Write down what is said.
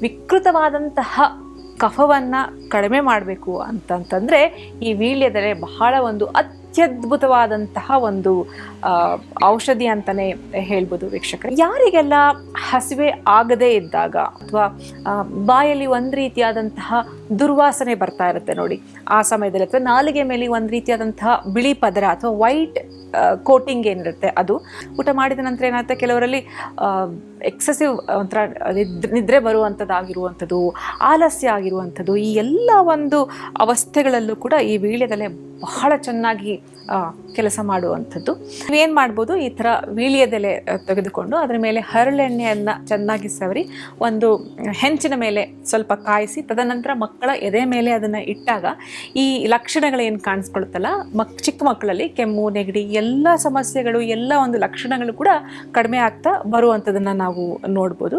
ವಿಕೃತವಾದಂತಹ ಕಫವನ್ನು ಕಡಿಮೆ ಮಾಡಬೇಕು ಅಂತಂತಂದರೆ ಈ ವೀಳ್ಯದೆಲೆ ಬಹಳ ಒಂದು ಅತ್ಯದ್ಭುತವಾದಂತಹ ಒಂದು ಔಷಧಿ ಅಂತಲೇ ಹೇಳ್ಬೋದು ವೀಕ್ಷಕರು. ಯಾರಿಗೆಲ್ಲ ಹಸಿವೆ ಆಗದೇ ಇದ್ದಾಗ ಅಥವಾ ಬಾಯಲ್ಲಿ ಒಂದು ರೀತಿಯಾದಂತಹ ದುರ್ವಾಸನೆ ಬರ್ತಾ ಇರುತ್ತೆ ನೋಡಿ, ಆ ಸಮಯದಲ್ಲಿ ಅಥವಾ ನಾಲಿಗೆ ಮೇಲೆ ಒಂದು ರೀತಿಯಾದಂತಹ ಬಿಳಿ ಪದರ ಅಥವಾ ವೈಟ್ ಕೋಟಿಂಗ್ ಏನಿರುತ್ತೆ ಅದು. ಊಟ ಮಾಡಿದ ನಂತರ ಏನಾಗುತ್ತೆ? ಕೆಲವರಲ್ಲಿ ಎಕ್ಸೆಸಿವ್ ಒಂಥರ ನಿದ್ರೆ ನಿದ್ರೆ ಬರುವಂಥದ್ದಾಗಿರುವಂಥದ್ದು, ಆಲಸ್ಯ ಆಗಿರುವಂಥದ್ದು, ಈ ಎಲ್ಲ ಒಂದು ಅವಸ್ಥೆಗಳಲ್ಲೂ ಕೂಡ ಈ ವೀಳ್ಯದೆಲೆ ಬಹಳ ಚೆನ್ನಾಗಿ ಕೆಲಸ ಮಾಡುವಂಥದ್ದು. ನೀವೇನು ಮಾಡ್ಬೋದು, ಈ ಥರ ವೀಳ್ಯದೆಲೆ ತೆಗೆದುಕೊಂಡು ಅದರ ಮೇಲೆ ಹರಳೆಣ್ಣೆಯನ್ನು ಚೆನ್ನಾಗಿ ಸವರಿ, ಒಂದು ಹೆಂಚಿನ ಮೇಲೆ ಸ್ವಲ್ಪ ಕಾಯಿಸಿ, ತದನಂತರ ಮಕ್ಕಳ ಎದೆ ಮೇಲೆ ಅದನ್ನು ಇಟ್ಟಾಗ ಈ ಲಕ್ಷಣಗಳೇನು ಕಾಣಿಸ್ಕೊಳ್ತಲ್ಲ ಮಕ್, ಚಿಕ್ಕ ಮಕ್ಕಳಲ್ಲಿ ಕೆಮ್ಮು, ನೆಗಡಿ, ಎಲ್ಲ ಸಮಸ್ಯೆಗಳು, ಎಲ್ಲ ಒಂದು ಲಕ್ಷಣಗಳು ಕೂಡ ಕಡಿಮೆ ಆಗ್ತಾ ಬರುವಂಥದ್ದನ್ನು ನಾವು ನೋಡ್ಬೋದು.